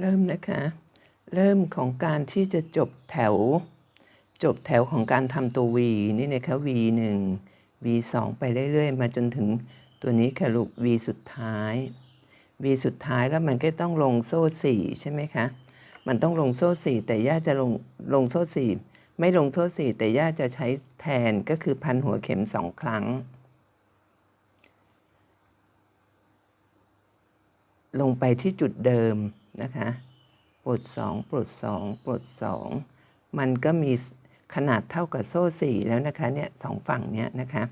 เริ่มนะคะ เริ่มของการที่จะจบแถว จบแถวของการทำตัว V นี่นะคะ V 1 V 2ไปเรื่อยๆ มาจนถึงตัวนี้ค่ะลูก V สุดท้าย V สุดท้ายแล้วมันก็ต้องลงโซ่สี่ใช่ไหมคะ มันต้องลงโซ่สี่แต่ย่าจะลงลงโซ่สี่ไม่ลงโซ่สี่แต่ย่าจะใช้แทนก็คือพันหัวเข็มสองครั้ง ลงไปที่จุดเดิม นะคะปลดสองปลดสองปลดสองมันก็มีขนาดเท่ากับโซ่สี่แล้วนะคะเนี่ยสองฝั่งเนี้ยนะคะ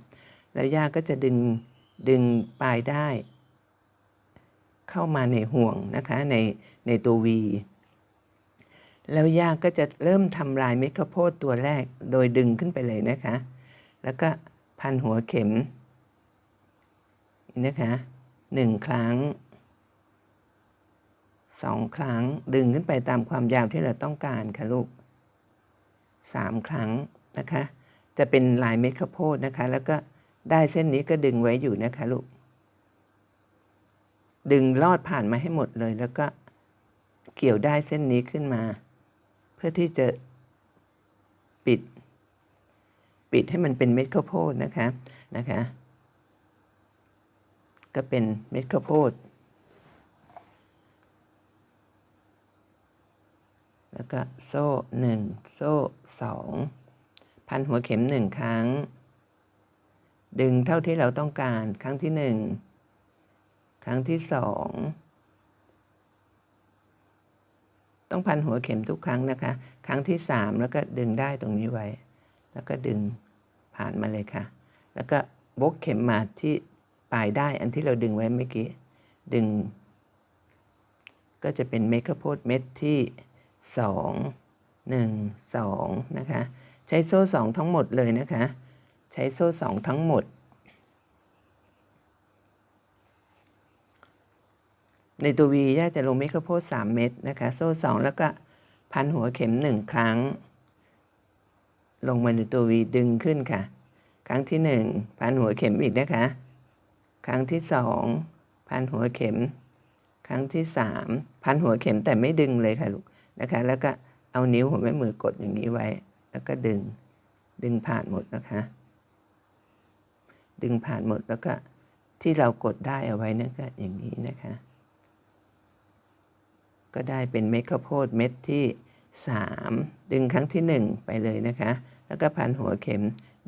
แล้วย่าก็จะดึงดึงปลายได้ เข้ามาในห่วงนะคะในในตัว V แล้วย่าก็จะเริ่มทำลายเม็ดข้าวโพดตัวแรกโดยดึงขึ้นไปเลยนะคะ แล้วก็พันหัวเข็มนะคะหนึ่งครั้ง สองครั้งดึงขึ้นไปตามความยาวที่เราต้องการค่ะลูกสามครั้งนะคะ จะเป็นลายเม็ดข้าวโพดนะคะ แล้วก็ได้เส้นนี้ก็ดึงไว้อยู่นะคะลูก ดึงลอดผ่านมาให้หมดเลย แล้วก็เกี่ยวได้เส้นนี้ขึ้นมา เพื่อที่จะปิด ปิดให้มันเป็นเม็ดข้าวโพดนะคะนะคะ ก็เป็นเม็ดข้าวโพด แล้วก็โซ่หนึ่งโซ่สองพันหัวเข็มหนึ่งครั้ง ดึงเท่าที่เราต้องการครั้งที่หนึ่งครั้งที่สองต้องพันหัวเข็มทุกครั้งนะคะ ครั้งที่สามแล้วก็ดึงได้ตรงนี้ไว้ แล้วก็ดึงผ่านมาเลยค่ะ แล้วก็บกเข็มมาที่ปลายได้อันที่เราดึงไว้เมื่อกี้ ดึง ก็จะเป็นเม็ดข้าวโพดเม็ดที่ สองหนึ่งสองนะคะใช้โซ่สองทั้งหมดเลยนะคะ ใช้โซ่สองทั้งหมด ในตัววีย่าจะลงเม็ดข้าวโพดสามเม็ดนะคะ โซ่สองแล้วก็พันหัวเข็มหนึ่งครั้ง ลงมาในตัววีดึงขึ้นค่ะ ครั้งที่หนึ่งพันหัวเข็มอีกนะคะ ครั้งที่สองพันหัวเข็ม ครั้งที่สามพันหัวเข็มแต่ไม่ดึงเลยค่ะลูก นะคะ แล้วก็เอานิ้วหัวแม่มือกดอย่างนี้ไว้ แล้วก็ดึง ดึงผ่านหมดนะคะ ดึงผ่านหมดแล้วก็ที่เรากดได้เอาไว้นั่นก็อย่างนี้นะคะ ก็ได้เป็นเม็ดข้าวโพดเม็ดที่สามดึงครั้งที่หนึ่งไปเลยนะคะ แล้วก็พันหัวเข็ม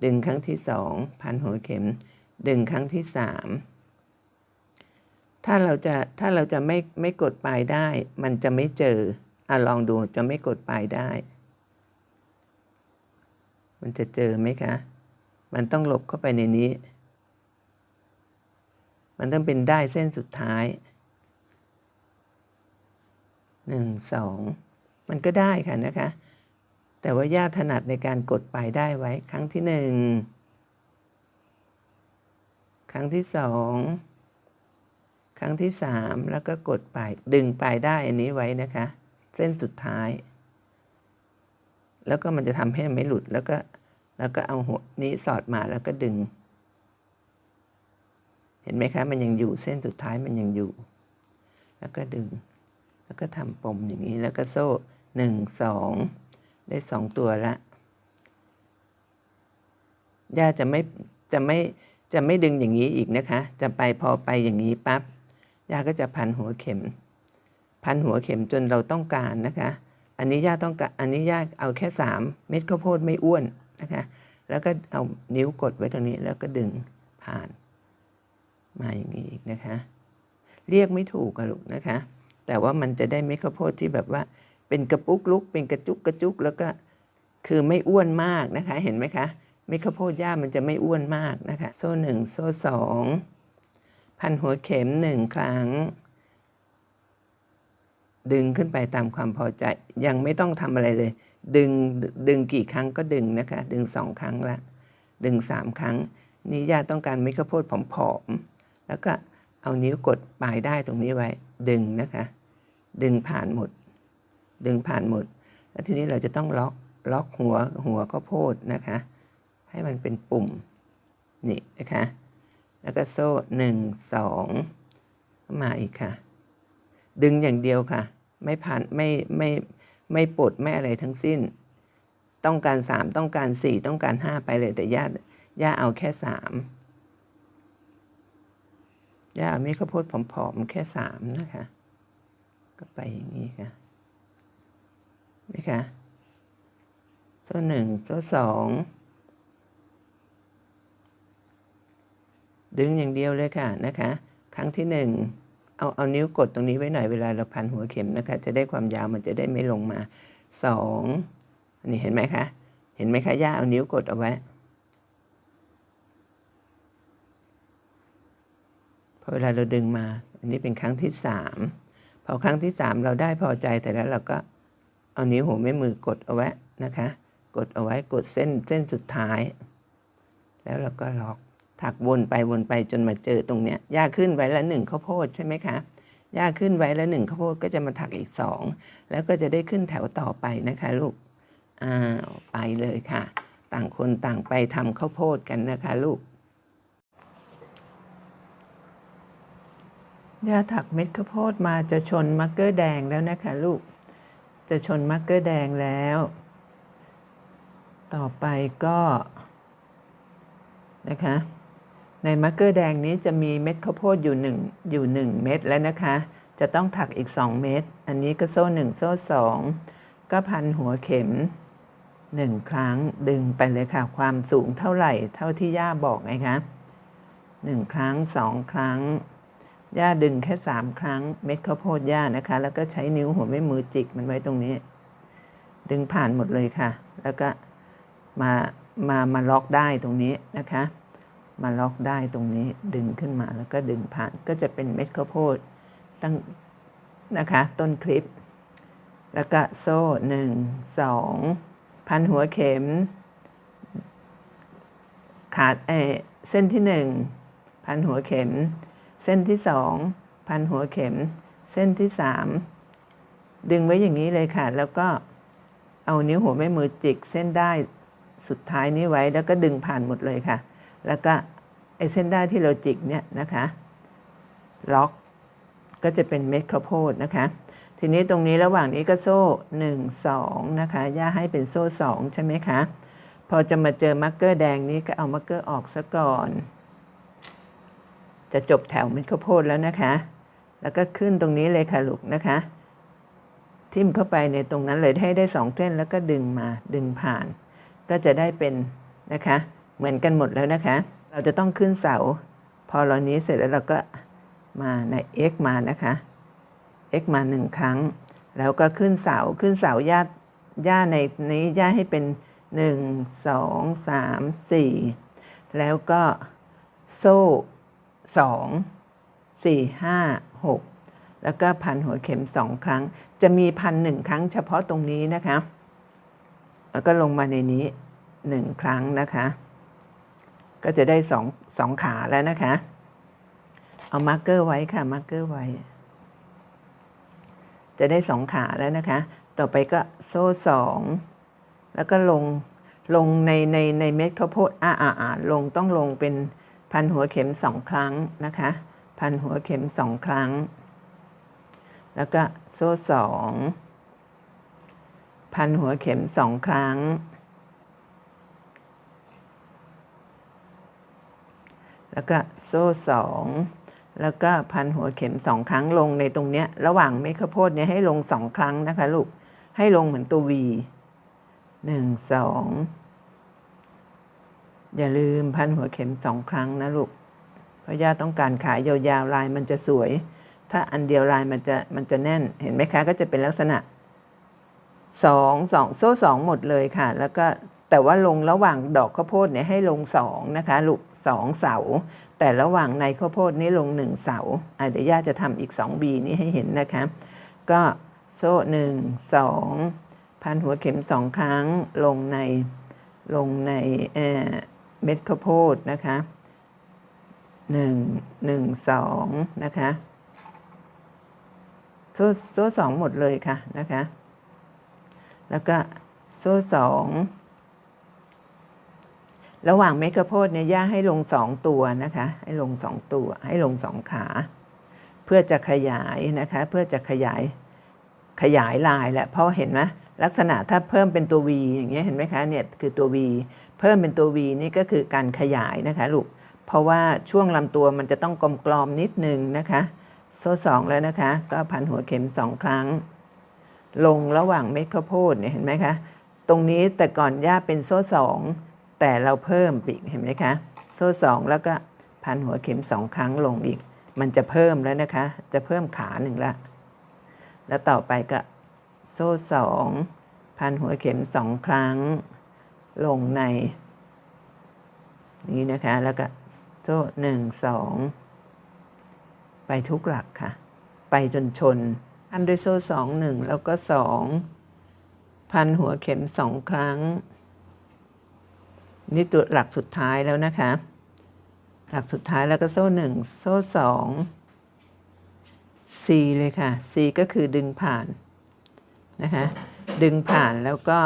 ดึงครั้งที่สองพันหัวเข็ม ดึงครั้งที่สามถ้าเราจะถ้าเราจะไม่ไม่กดปลายได้ มันจะไม่เจอ อะลองดูจะไม่กดปลายได้ มันจะเจอไหมคะ มันต้องหลบเข้าไปในนี้ มันต้องเป็นได้เส้นสุดท้ายหนึ่งสองมันก็ได้ค่ะนะคะ แต่ว่าย่าถนัดในการกดปลายได้ไว้ ครั้งที่หนึ่งครั้งที่สองครั้งที่สามแล้วก็กดปลายดึงปลายได้อันนี้ไว้นะคะ เส้นสุดท้าย แล้วก็มันจะทำให้ไม่หลุดแล้วก็แล้วก็เอาหัวนี้สอดมาแล้วก็ดึง เห็นไหมคะ มันยังอยู่เส้นสุดท้ายมันยังอยู่ แล้วก็ดึง แล้วก็ทำปมอย่างนี้แล้วก็โซ่หนึ่งสองได้สองตัวละย่าจะไม่จะไม่จะไม่ดึงอย่างนี้อีกนะคะ จะไปพอไปอย่างนี้ปั๊บย่าก็จะพันหัวเข็ม พันหัวเข็มจนเราต้องการนะคะ อันนี้ย่าต้องการอันนี้ย่าเอาแค่สามเม็ดข้าวโพดไม่อ้วนนะคะ แล้วก็เอานิ้วกดไว้ตรงนี้แล้วก็ดึงผ่านมาอย่างนี้อีกนะคะ เรียกไม่ถูกกันลูกนะคะ แต่ว่ามันจะได้เม็ดข้าวโพดที่แบบว่าเป็นกระปุกลุก เป็นกระจุกกระจุกแล้วก็คือไม่อ้วนมากนะคะ เห็นไหมคะเม็ดข้าวโพดย่ามันจะไม่อ้วนมากนะคะ โซ่หนึ่งโซ่สองพันหัวเข็มหนึ่งครั้ง ดึงขึ้นไปตามความพอใจ ยังไม่ต้องทำอะไรเลย ดึงดึงกี่ครั้งก็ดึงนะคะ ดึงสองครั้งละ ดึงสามครั้ง นี่ย่าต้องการเม็ดข้าวโพดผอมๆ แล้วก็เอานิ้วกดปลายได้ตรงนี้ไว้ ดึงนะคะ ดึงผ่านหมด ดึงผ่านหมด แล้วทีนี้เราจะต้องล็อกล็อกหัวหัวข้าวโพดนะคะ ให้มันเป็นปุ่มนี่นะคะ แล้วก็โซ่หนึ่งสองมาอีกค่ะ ดึงอย่างเดียวค่ะ ไม่ผ่านไม่ไม่ไม่ปลดไม่อะไรทั้งสิ้น ต้องการสามต้องการสี่ต้องการห้าไปเลยแต่ย่าย่าเอาแค่สามย่าเอาเม็ดข้าวโพดผอมๆแค่สามนะคะ ก็ไปอย่างนี้ค่ะนะคะโซ่หนึ่งโซ่สองดึงอย่างเดียวเลยค่ะนะคะ ครั้งที่หนึ่ง เอาเอานิ้วกดตรงนี้ไว้หน่อยเวลาเราพันหัวเข็มนะคะ จะได้ความยาวมันจะได้ไม่ลงมาสองอันนี้เห็นไหมคะ เห็นไหมคะย่าเอานิ้วกดเอาไว้พอเวลาเราดึงมา อันนี้เป็นครั้งที่สามพอครั้งที่สามเราได้พอใจแต่แล้วเราก็เอานิ้วหัวแม่มือกดเอาไว้นะคะ กดเอาไว้กดเส้นเส้นสุดท้าย แล้วเราก็ล็อก ถักวนไปวนไปจนมาเจอตรงเนี้ยย่าขึ้นไว้ละหนึ่งข้าวโพดใช่ไหมคะย่าขึ้นไว้ละหนึ่งข้าวโพดก็จะมาถักอีกสองแล้วก็จะได้ขึ้นแถวต่อไปนะคะลูกอ้าวไปเลยค่ะ ต่างคนต่างไปทำข้าวโพดกันนะคะลูกย่าถักเม็ดข้าวโพดมาจะชนมาร์กเกอร์แดงแล้วนะคะลูก จะชนมาร์กเกอร์แดงแล้ว ต่อไปก็นะคะ ในมาร์กเกอร์แดงนี้จะมีเม็ดข้าวโพดอยู่หนึ่งอยู่หนึ่งเม็ดแล้วนะคะ จะต้องถักอีก 2 เม็ด อันนี้ก็โซ่หนึ่งโซ่สองก็พันหัวเข็มหนึ่งครั้งดึงไปเลยค่ะ ความสูงเท่าไหร่เท่าที่ย่าบอกไงคะหนึ่งครั้งสองครั้ง ย่าดึงแค่สามครั้ง เม็ดข้าวโพดย่านะคะ แล้วก็ใช้นิ้วหัวแม่มือจิกมันไว้ตรงนี้ ดึงผ่านหมดเลยค่ะ แล้วก็มามามาล็อกได้ตรงนี้นะคะ มาล็อกได้ตรงนี้ดึงขึ้นมาแล้วก็ดึงผ่านก็จะเป็นเม็ดข้าวโพดตั้งนะคะต้นคลิป แล้วก็โซ่หนึ่งสองพันหัวเข็ม ขาดเอเส้นที่หนึ่งพันหัวเข็ม เส้นที่สองพันหัวเข็ม เส้นที่สามดึงไว้อย่างนี้เลยค่ะ แล้วก็เอานิ้วหัวแม่มือจิกเส้นได้สุดท้ายนี้ไว้แล้วก็ดึงผ่านหมดเลยค่ะ แล้วก็ เส้นได้ที่เราจิกเนี่ยนะคะล็อกก็จะเป็นเม็ดข้าวโพดนะคะ ทีนี้ตรงนี้ระหว่างนี้ก็โซ่ 1 2 นะคะ ย่าให้เป็นโซ่ 2 ใช่ไหมคะ พอจะมาเจอมาร์กเกอร์แดงนี้ก็เอามาร์กเกอร์ออกซะก่อน จะจบแถวเม็ดข้าวโพดแล้วนะคะ แล้วก็ขึ้นตรงนี้เลยค่ะลูกนะคะ ทิ่มเข้าไปในตรงนั้นเลยให้ได้สองเส้นแล้วก็ดึงมาดึงผ่าน ก็จะได้เป็นนะคะ เหมือนกันหมดแล้วนะคะ เราจะต้องขึ้นเสา พอเรานี้เสร็จแล้วเราก็มาใน x มานะคะ x มาหนึ่งครั้ง แล้วก็ขึ้นเสาขึ้นเสาย่าย่าในนี้ย่าให้เป็นหนึ่งสองสามสี่แล้วก็โซ่สองสี่ห้าหกแล้วก็พันหัวเข็มสองครั้ง จะมีพันหนึ่งครั้งเฉพาะตรงนี้นะคะ แล้วก็ลงมาในนี้หนึ่งครั้งนะคะ ก็จะได้สองสองขาแล้วนะคะ เอามาร์กเกอร์ไว้ค่ะมาร์กเกอร์ไว้ จะได้สองขาแล้วนะคะ ต่อไปก็โซ่สองแล้วก็ลงลงในในในเม็ดข้าวโพดอ่าอ่าอ่าลงต้องลงเป็นพันหัวเข็มสองครั้งนะคะ พันหัวเข็มสองครั้ง แล้วก็โซ่สองพันหัวเข็มสองครั้ง แล้วก็โซ่สองแล้วก็พันหัวเข็มสองครั้งลงในตรงเนี้ยระหว่างเม็ดข้าวโพดเนี่ยให้ลงสองครั้งนะคะลูกให้ลงเหมือนตัววีหนึ่งสองอย่าลืมพันหัวเข็มสองครั้งนะลูกเพราะย่าต้องการขายยาวๆลายมันจะสวย ถ้าอันเดียวลายมันจะมันจะแน่นเห็นไหมคะก็จะเป็นลักษณะสองสองโซ่สองหมดเลยค่ะ แล้วก็ แต่ว่าลงระหว่างดอกข้าวโพดเนี่ยให้ลงสองนะคะลูกสองเสา แต่ระหว่างในข้าวโพดนี้ลงหนึ่งเสาเดี๋ยวย่าจะทำอีกสองบีนี้ให้เห็นนะคะ ก็โซ่หนึ่งสองพันหัวเข็มสองครั้งลงในลงในเอ่อเม็ดข้าวโพดนะคะหนึ่งหนึ่งสองนะคะโซ่โซ่สองหมดเลยค่ะนะคะ แล้วก็โซ่สอง ระหว่างเม็ดข้าวโพดเนี่ยย่าให้ลงสองตัวนะคะ ให้ลงสองตัว ให้ลงสองขา เพื่อจะขยายนะคะ เพื่อจะขยายขยายลายแล้วเพราะเห็นไหมลักษณะถ้าเพิ่มเป็นตัว V อย่างเงี้ยเห็นไหมคะเนี่ยคือตัว V เพิ่มเป็นตัว V นี่ก็คือการขยายนะคะลูกเพราะว่าช่วงลำตัวมันจะต้องกลมกลอมนิดนึงนะคะโซ่สองแล้วนะคะ ก็พันหัวเข็มสองครั้ง ลงระหว่างเม็ดข้าวโพดเนี่ยเห็นไหมคะ ตรงนี้แต่ก่อนย่าเป็นโซ่สอง แต่เราเพิ่มปีกเห็นไหมคะ โซ่สองแล้วก็พันหัวเข็มสองครั้งลงอีก มันจะเพิ่มแล้วนะคะ จะเพิ่มขาหนึ่งละ แล้วต่อไปก็โซ่สองพันหัวเข็มสองครั้งลงใน นี้นะคะ แล้วก็โซ่หนึ่งสองไปทุกหลักค่ะ ไปจนชน อันด้วยโซ่สองหนึ่งแล้วก็สองพันหัวเข็มสองครั้ง นี่ตัวหลักสุดท้ายแล้วนะคะ หลักสุดท้ายแล้วก็โซ่หนึ่งโซ่สอง C เลยค่ะ C ก็คือดึงผ่านนะคะ ดึงผ่านแล้วก็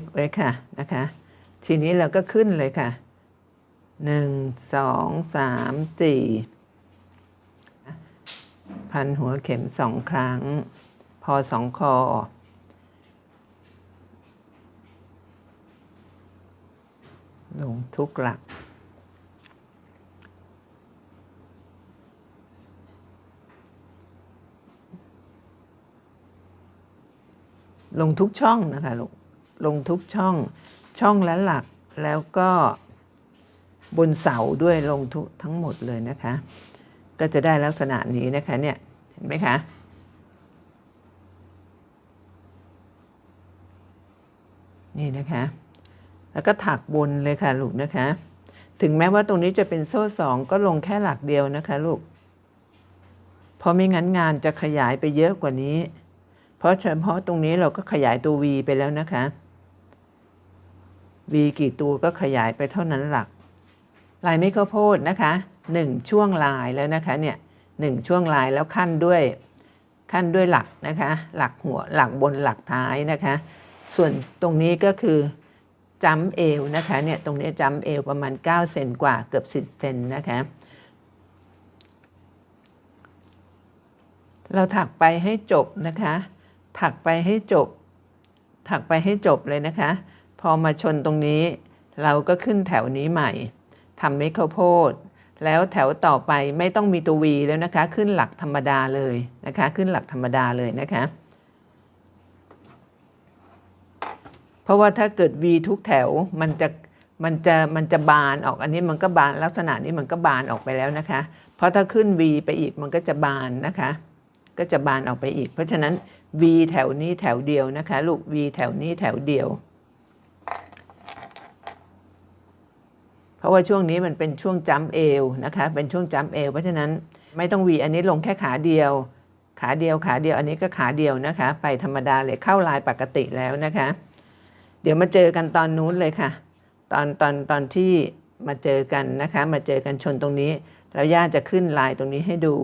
x ไว้ค่ะนะคะ ทีนี้เราก็ขึ้นเลยค่ะหนึ่งสองสามสี่พันหัวเข็มสองครั้ง พอสองคอ ลงทุกหลัก ลงทุกช่องนะคะลงลงทุกช่องช่องและหลักแล้วก็บนเสาด้วยลงทุกทั้งหมดเลยนะคะ ก็จะได้ลักษณะนี้นะคะเนี่ยเห็นไหมคะนี่นะคะ แล้วก็ถักบนเลยค่ะลูกนะคะ ถึงแม้ว่าตรงนี้จะเป็นโซ่สองก็ลงแค่หลักเดียวนะคะลูก เพราะไม่งั้นงานจะขยายไปเยอะกว่านี้ เพราะเฉพาะตรงนี้เราก็ขยายตัว V ไปแล้วนะคะ V กี่ตัวก็ขยายไปเท่านั้นหลัก ลายไม่ข้าวโพดนะคะหนึ่งช่วงลายแล้วนะคะเนี่ยหนึ่งช่วงลายแล้วขั้นด้วยขั้นด้วยหลักนะคะ หลักหัวหลักบนหลักท้ายนะคะ ส่วนตรงนี้ก็คือ จัมเอวนะคะเนี่ยตรงนี้จัมเอวประมาณ 9 เซนกว่าเกือบ 10 เซนนะคะ เราถักไปให้จบนะคะ ถักไปให้จบ ถักไปให้จบเลยนะคะ พอมาชนตรงนี้ เราก็ขึ้นแถวนี้ใหม่ทำเม็ดข้าวโพดแล้วแถวต่อไปไม่ต้องมีตัววีแล้วนะคะ ขึ้นหลักธรรมดาเลยนะคะ ขึ้นหลักธรรมดาเลยนะคะ เพราะว่าถ้าเกิด V ทุกแถวมันจะมันจะมันจะบานออกอันนี้มันก็บานลักษณะนี้มันก็บานออกไปแล้วนะคะ เพราะถ้าขึ้น V ไปอีกมันก็จะบานนะคะ ก็จะบานออกไปอีก เพราะฉะนั้น V แถวนี้แถวเดียวนะคะ ลูก V แถวนี้แถวเดียว เพราะว่าช่วงนี้มันเป็นช่วงจัมเอวนะคะ เป็นช่วงจัมเอวเพราะฉะนั้นไม่ต้อง V อันนี้ลงแค่ขาเดียว ขาเดียวขาเดียวอันนี้ก็ขาเดียวนะคะ ไปธรรมดาเลยเข้าลายปกติแล้วนะคะ เดี๋ยวมาเจอกันตอนนู้นเลยค่ะ ตอนตอนตอนที่มาเจอกันนะคะ มาเจอกันชนตรงนี้ แล้วย่าจะขึ้นลายตรงนี้ให้ดู